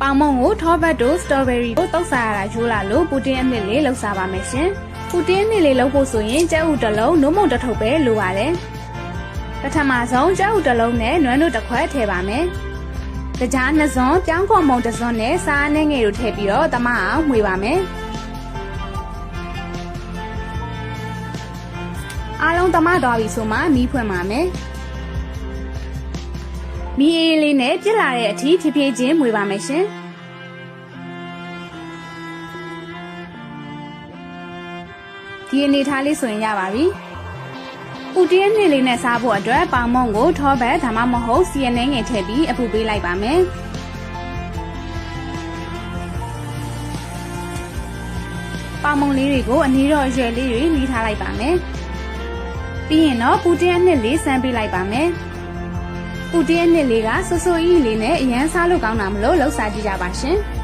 ပေါင်မုံကိုထောဘတ်တို့စတော်ဘယ်ရီတို့တောက်စားရတာယူလာလို့ပူတင်အနှစ်လေးလောက်စားပါမယ်ရှင်ပူတင်အနှစ်လေးလောက်ဖို့ဆိုရင်ကြက်ဥတစ်လုံးနှုတ်မုံတစ်ထုပ်ပဲလိုပါတယ်ပထမဆုံးကြက်ဥတစ်လုံးနဲ့နွမ်းတို့တစ်ခွက်ထည့်ပါမယ်တကြားနှစ်စွန်းပြောင်းခေါ်မုံတစ်စွန်းနဲ့စားနဲ့ငယ်တို့ထည့်ပြီးတော့တမအောင်မှွေပါမယ်အားလုံးတမသွားပြီဆိုမှမီးဖွင့်ပါမယ် မီးအေးလေးနဲ့ပြစ်လာတဲ့အထိဖြည်းဖြည်းချင်းမှွေပါမယ်ရှင်ဒီအနေထားလေးဆိုရင်ရပါပြီ။ဥတည်းနှစ်လေးနဲ့စားဖို့အတွက်ပေါင်မုံကိုထောဘက်ဒါမှမဟုတ်စီယနေငယ်ထည့်ပြီးအပူပေးလိုက်ပါမယ်။ပေါင်မုံလေးတွေကိုအနည်းတော့ရွယ်လေးတွေနှီးထားလိုက်ပါမယ်။ပြီးရင်တော့ပူတင်းအနှစ်လေးစမ်းပေးလိုက်ပါမယ်။ပူ တင်းအနှစ်လေးကဆူဆူအီလေးနဲ့အရန်စားလို့ကောင်းတာမလို့လှုပ်စားကြည့်ကြပါရှင်။